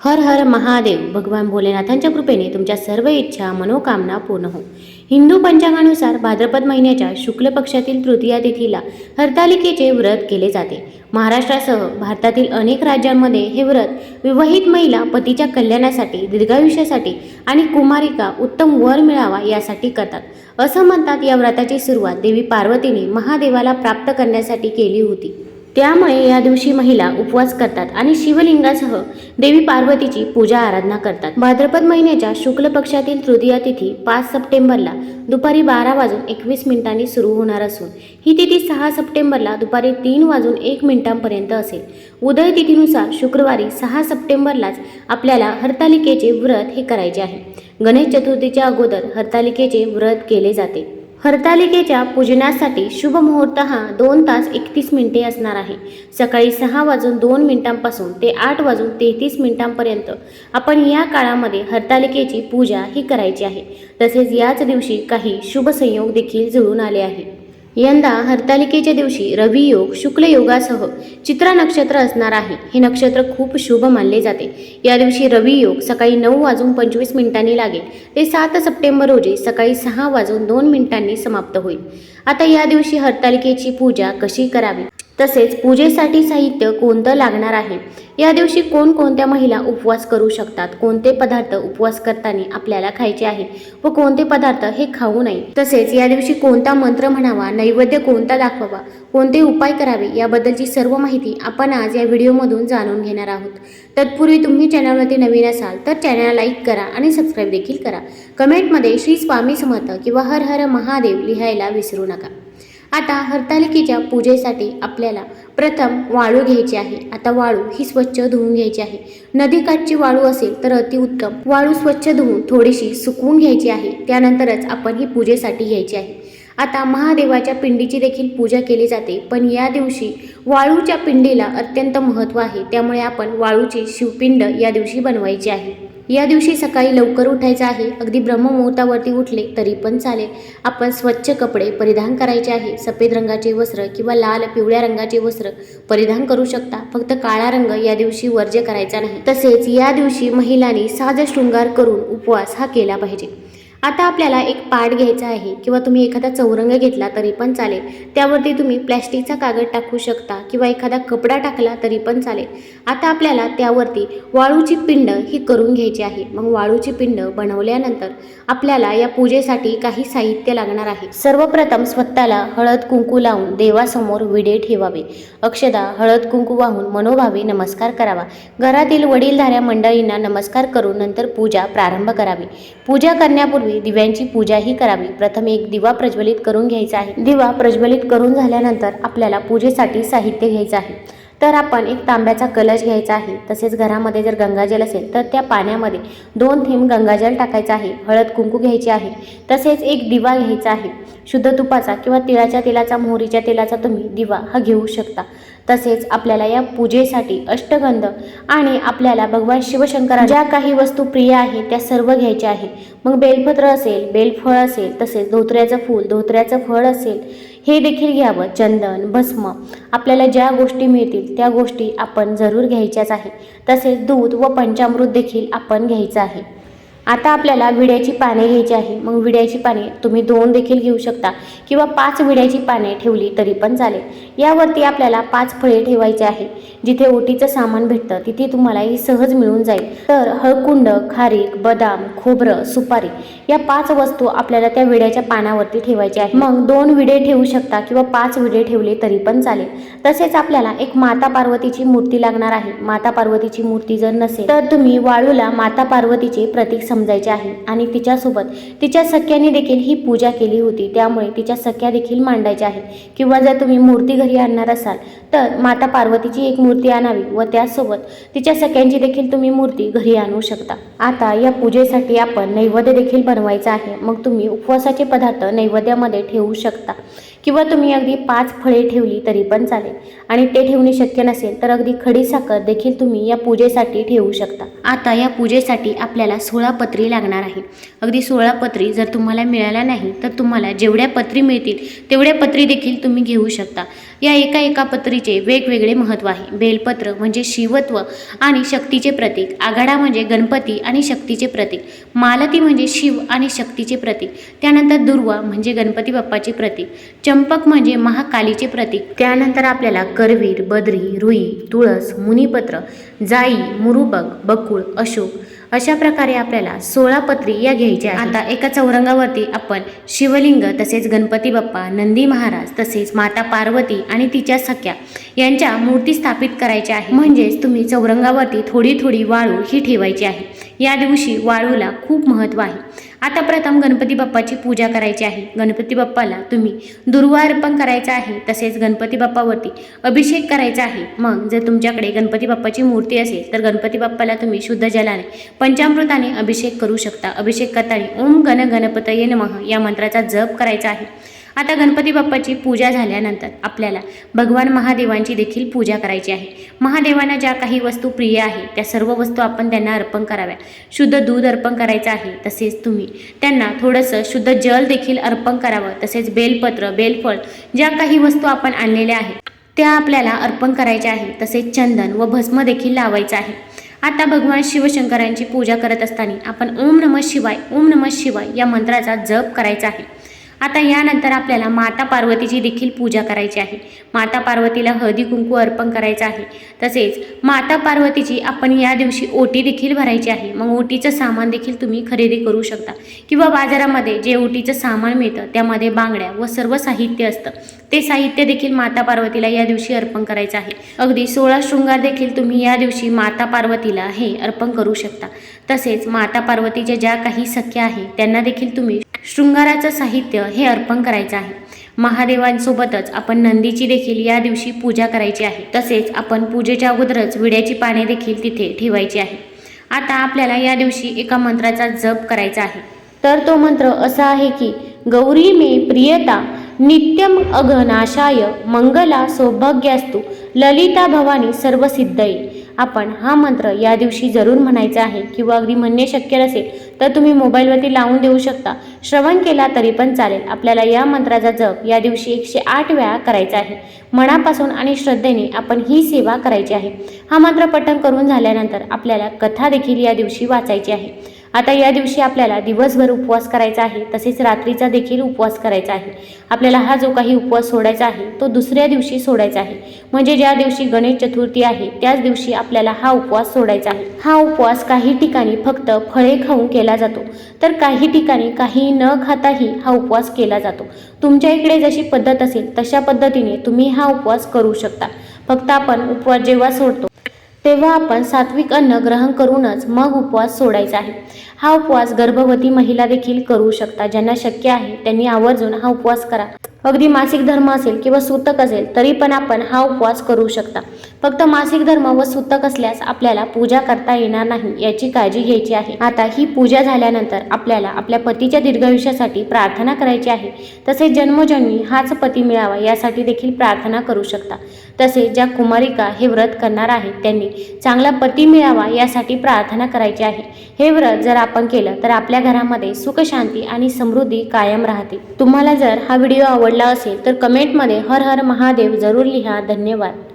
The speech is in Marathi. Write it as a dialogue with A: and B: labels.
A: हर हर महादेव भगवान भोलेनाथांच्या कृपेने तुमच्या सर्व इच्छा मनोकामना पूर्ण हो. हिंदू पंचांगानुसार भाद्रपद महिन्याच्या शुक्ल पक्षातील तृतीया तिथीला हरतालिकेचे व्रत केले जाते. महाराष्ट्रासह भारतातील अनेक राज्यांमध्ये हे व्रत विवाहित महिला पतीच्या कल्याणासाठी दीर्घायुष्यासाठी आणि कुमारिका उत्तम वर मिळावा यासाठी करतात. असं म्हणतात या व्रताची सुरुवात देवी पार्वतीने महादेवाला प्राप्त करण्यासाठी केली होती. त्यामुळे या दिवशी महिला उपवास करतात आणि शिवलिंगासह देवी पार्वतीची पूजा आराधना करतात. भाद्रपद महिन्याच्या शुक्ल पक्षातील तृतीया तिथी पाच सप्टेंबरला दुपारी बारा वाजून एकवीस मिनिटांनी सुरू होणार असून ही तिथी सहा सप्टेंबरला दुपारी तीन वाजून एक मिनिटांपर्यंत असेल. उदय तिथीनुसार शुक्रवारी सहा सप्टेंबरलाच आपल्याला हरतालिकेचे व्रत हे करायचे आहे. गणेश चतुर्थीच्या अगोदर हरतालिकेचे व्रत केले जाते. हरतालिकेच्या पूजनासाठी शुभ मुहूर्त हा दोन तास एकतीस मिनिटे असणार आहे. सकाळी सहा वाजून दोन मिनिटांपासून ते आठ वाजून तेहतीस मिनिटांपर्यंत आपण या काळामध्ये हरतालिकेची पूजा ही करायची आहे. तसेच याच दिवशी काही शुभ संयोग देखील जुळून आले आहे यंदा हरतालिकेच्या दिवशी रवी योग शुक्ल योगासह चित्रा नक्षत्र असणार आहे. हे नक्षत्र खूप शुभ मानले जाते. या दिवशी रवी योग सकाळी नऊ वाजून पंचवीस मिनिटांनी लागेल. ते सात सप्टेंबर रोजी सकाळी सहा वाजून दोन मिनिटांनी समाप्त होईल. आता या दिवशी हरतालिकेची पूजा कशी करावी? तसेच पूजेसाठी साहित्य कोणतं लागणार आहे? या दिवशी कोणकोणत्या महिला उपवास करू शकतात? कोणते पदार्थ उपवास करताना आपल्याला खायचे आहे व कोणते पदार्थ हे खाऊ नये? तसेच या दिवशी कोणता मंत्र म्हणावा? नैवेद्य कोणता दाखवावा? कोणते उपाय करावे? याबद्दलची सर्व माहिती आपण आज या व्हिडिओमधून जाणून घेणार आहोत. तत्पूर्वी तुम्ही चॅनलवरती नवीन असाल तर चॅनलला लाईक करा आणि सबस्क्राईब देखील करा. कमेंटमध्ये श्री स्वामी समर्थ किंवा हर हर महादेव लिहायला विसरू नका. आता हरतालिकेच्या पूजेसाठी आपल्याला प्रथम वाळू घ्यायची आहे. आता वाळू ही स्वच्छ धुवून घ्यायची आहे. नदीकाठची वाळू असेल तर अतिउत्तम वाळू स्वच्छ धुवून थोडीशी सुकवून घ्यायची आहे. त्यानंतरच आपण ही पूजेसाठी घ्यायची आहे. आता महादेवाच्या पिंडीची देखील पूजा केली जाते. पण या दिवशी वाळूच्या पिंडीला अत्यंत महत्त्व आहे. त्यामुळे आपण वाळूची शिवपिंड या दिवशी बनवायची आहे. या दिवशी सकाळी लवकर उठायचं आहे. अगदी ब्रह्ममुहूर्तावरती उठले तरी पण चालेल. आपण स्वच्छ कपडे परिधान करायचे आहे. सफेद रंगाचे वस्त्र किंवा लाल पिवळ्या रंगाचे वस्त्र परिधान करू शकता. फक्त काळा रंग या दिवशी वर्ज्य करायचा नाही. तसेच या दिवशी महिलांनी साज शृंगार करून उपवास हा केला पाहिजे. आता आपल्याला एक पाट घ्यायचा आहे किंवा तुम्ही एखादा चौरंग घेतला तरी पण चालेल. त्यावरती तुम्ही प्लॅस्टिकचा कागद टाकू शकता किंवा एखादा कपडा टाकला तरी पण चालेल. आता आपल्याला त्यावरती वाळूची पिंड ही करून घ्यायची आहे. मग वाळूची पिंड बनवल्यानंतर आपल्याला या पूजेसाठी काही साहित्य लागणार आहे. सर्वप्रथम स्वतःला हळद कुंकू लावून देवासमोर विडे ठेवावे. अक्षदा हळद कुंकू वाहून मनोभावे नमस्कार करावा. घरातील वडीलधाऱ्या मंडळींना नमस्कार करून नंतर पूजा प्रारंभ करावी. पूजा करण्यापूर्वी दिव्यांची पूजाही करावी. प्रथम एक दिवा प्रज्वलित करून घ्यायचा आहे. दिवा प्रज्वलित करून झाल्यानंतर आपल्याला पूजेसाठी साहित्य घ्यायचं आहे. तर आपण एक तांब्याचा कलश घ्यायचा आहे. तसेच घरामध्ये जर गंगाजल असेल तर त्या पाण्यामध्ये दोन थेंब गंगाजल टाकायचं आहे. हळद कुंकू घ्यायची आहे. तसेच एक दिवा घ्यायचा आहे. शुद्ध तुपाचा किंवा तिळाच्या तेलाचा मोहरीच्या तेलाचा तुम्ही दिवा हा घेऊ शकता. तसेच आपल्याला या पूजेसाठी अष्टगंध आणि आपल्याला भगवान शिवशंकरा ज्या काही वस्तू प्रिय आहेत त्या सर्व घ्यायच्या आहे मग बेलपत्र असेल बेलफळ असेल तसेच धोत्र्याचं फूल धोत्र्याचं फळ असेल हे देखील घ्यावं. चंदन भस्म आपल्याला ज्या गोष्टी मिळतील त्या गोष्टी आपण जरूर घ्यायच्याच आहे. तसेच दूध व पंचामृत देखील आपण घ्यायचं आहे. आता आपल्याला विड्याची पाने घ्यायची आहे. मग विड्याची पाने तुम्ही दोन देखील घेऊ शकता किंवा पाच विड्याची पाने ठेवली तरी पण चालेल. यावरती आपल्याला पाच फळे ठेवायचे आहे. जिथे ओटीचं सामान भेटतं तिथे तुम्हाला ही सहज मिळून जाईल. तर हळकुंड खारीक बदाम खोबरं सुपारी या पाच वस्तू आपल्याला त्या विड्याच्या पानावरती ठेवायच्या आहे मग दोन विडे ठेवू शकता किंवा पाच विडे ठेवले तरी पण चालेल. तसेच आपल्याला एक माता पार्वतीची मूर्ती लागणार आहे. माता पार्वतीची मूर्ती जर नसेल तर तुम्ही वाळूला माता पार्वतीचे प्रतीक समजायचे आहे. आणि तिच्यासोबत तिच्या सख्याने देखील ही पूजा केली होती. त्यामुळे तिच्या सख्या देखील मांडायच्या आहे किंवा जर तुम्ही मूर्ती घरी आणणार असाल तर माता पार्वतीची एक मूर्ती आणावी व त्यासोबत तिच्या सख्यांची देखील तुम्ही मूर्ती घरी आणू शकता. आता या पूजेसाठी आपण नैवेद्य देखील बनवायचा आहे. मग तुम्ही उपवासाचे पदार्थ नैवेद्यामध्ये ठेवू शकता. किंवा तुम्ही अगदी पाच फळे ठेवली तरी पण चालेल. आणि ते ठेवणे शक्य नसेल तर अगदी खडी साखर देखील तुम्ही या पूजेसाठी ठेवू शकता. आता या पूजेसाठी आपल्याला सोळा पत्री लागणार आहे. अगदी सोळा पत्री जर तुम्हाला मिळाल्या नाही तर तुम्हाला जेवढ्या पत्री मिळतील तेवढ्या पत्री देखील तुम्ही घेऊ शकता. या एका एका पत्रीचे वेगवेगळे महत्त्व आहे. बेलपत्र म्हणजे शिवत्व आणि शक्तीचे प्रतीक. आघाडा म्हणजे गणपती आणि शक्तीचे प्रतीक. मालती म्हणजे शिव आणि शक्तीचे प्रतीक. त्यानंतर दुर्वा म्हणजे गणपती बाप्पाचे प्रतीक. चंपक म्हणजे महाकालीचे प्रतीक. त्यानंतर आपल्याला करवीर बद्री रुई तुळस मुनिपत्र जाई मुरुबग बकुळ अशोक अशा प्रकारे आपल्याला सोळा पत्री या घ्यायच्या आता एका चौरंगावरती आपण शिवलिंग तसेच गणपती बाप्पा नंदी महाराज तसेच माता पार्वती आणि तिच्या सख्या यांच्या मूर्ती स्थापित करायच्या आहे म्हणजेच तुम्ही चौरंगावरती थोडी थोडी वाळू ही ठेवायची आहे. या दिवशी वाळूला खूप महत्त्व आहे. आता प्रथम गणपती बाप्पाची पूजा करायची आहे. गणपती बाप्पाला तुम्ही दुर्वा अर्पण करायचा आहे तसेच गणपती बाप्पावरती अभिषेक करायचा आहे. मग जर तुमच्याकडे गणपती बाप्पाची मूर्ती असेल तर गणपती बाप्पाला तुम्ही शुद्ध जलाने पंचामृताने अभिषेक करू शकता. अभिषेक करताना ओम गण गणपतये नमः या मंत्राचा जप करायचा आहे. आता गणपती बाप्पाची पूजा झाल्यानंतर आपल्याला भगवान महादेवांची देखील पूजा करायची आहे. महादेवांना ज्या काही वस्तू प्रिय आहे त्या सर्व वस्तू आपण त्यांना अर्पण कराव्या शुद्ध दूध अर्पण करायचं आहे तसेच तुम्ही त्यांना थोडंसं शुद्ध जल देखील अर्पण करावं तसेच बेलपत्र बेलफळ ज्या काही वस्तू आपण आणलेल्या आहेत त्या आपल्याला अर्पण करायच्या आहे तसेच चंदन व भस्म देखील लावायचं आहे. आता भगवान शिवशंकरांची पूजा करत असताना आपण ओम नमः शिवाय ओम नमः शिवाय या मंत्राचा जप करायचा आहे. आता यानंतर आपल्याला माता पार्वतीची देखील पूजा करायची आहे. माता पार्वतीला हळदी कुंकू अर्पण करायचं आहे. तसेच माता पार्वतीची आपण या दिवशी ओटी देखील भरायची आहे. मग ओटीचं सामान देखील तुम्ही खरेदी करू शकता. किंवा बाजारामध्ये जे ओटीचं सामान मिळतं त्यामध्ये बांगड्या व सर्व साहित्य असतं. ते साहित्य देखील माता पार्वतीला या दिवशी अर्पण करायचं आहे. अगदी सोळा शृंगार देखील तुम्ही या दिवशी माता पार्वतीला हे अर्पण करू शकता. तसेच माता पार्वतीच्या ज्या काही सख्या आहे त्यांना देखील तुम्ही शृंगाराचं साहित्य हे अर्पण करायचं आहे. महादेवांसोबतच आपण नंदीची देखील या दिवशी पूजा करायची आहे. तसेच आपण पूजेच्या अगोदरच विड्याची पाने देखील तिथे ठेवायची आहे. आता आपल्याला या दिवशी एका मंत्राचा जप करायचा आहे. तर तो मंत्र असा आहे की गौरी मे प्रियता नित्यम अघनाशाय मंगला सौभाग्यास्तु ललिता भवानी सर्वसिद्धये. आपण हा मंत्र या दिवशी जरूर म्हणायचा आहे किंवा अगदी म्हणणे शक्य नसेल तर तुम्ही मोबाईलवरती लावून देऊ शकता. श्रवण केला तरी पण चालेल. आपल्याला या मंत्राचा जप या दिवशी एकशे आठ वेळा करायचा आहे. मनापासून आणि श्रद्धेने आपण ही सेवा करायची आहे. हा मंत्र पठण करून झाल्यानंतर आपल्याला कथा देखील या दिवशी वाचायची आहे. आता या दिवशी आपल्याला दिवसभर उपवास करायचा आहे तसेच रात्रीचा देखील उपवास करायचा आहे. आपल्याला हा जो काही उपवास सोडायचा आहे तो दुसऱ्या दिवशी सोडायचा आहे. म्हणजे ज्या दिवशी गणेश चतुर्थी आहे त्याच दिवशी आपल्याला हा उपवास सोडायचा आहे. हा उपवास काही ठिकाणी फक्त फळे खाऊन केला जातो. तर काही ठिकाणी काही न खाताही हा उपवास केला जातो. तुमच्या इकडे जशी पद्धत असेल तशा पद्धतीने तुम्ही हा उपवास करू शकता. फक्त आपण उपवास जेव्हा सोडतो तेव्हा आपण सात्विक अन्न ग्रहण करूनच मग उपवास सोडायचा आहे. हा उपवास गर्भवती महिला देखील करू शकता ज्यांना शक्य आहे त्यांनी आवर्जून हा उपवास करा. अगदी मासिक धर्म असेल किंवा सूतक असेल तरी पण आपण हा उपवास करू शकता. फक्त मासिक धर्म व सूतक असल्यास आपल्याला पूजा करता येणार नाही याची काळजी घ्यायची आहे. आता ही पूजा झाल्यानंतर आपल्याला आपल्या पतीच्या दीर्घायुष्यासाठी प्रार्थना करायची आहे. तसेच जन्मोजन्मी हाच पती मिळावा यासाठी देखील प्रार्थना करू शकता. तसेच ज्या कुमारिका हे व्रत करणार आहेत त्यांनी चांगला पती मिळावा यासाठी प्रार्थना करायची आहे. हे व्रत जर आपण केलं तर आपल्या घरामध्ये सुख शांती आणि समृद्धी कायम राहते. तुम्हाला जर हा व्हिडिओ आवडला आवडला असेल तर कमेंटमध्ये हर हर महादेव जरूर लिहा. धन्यवाद.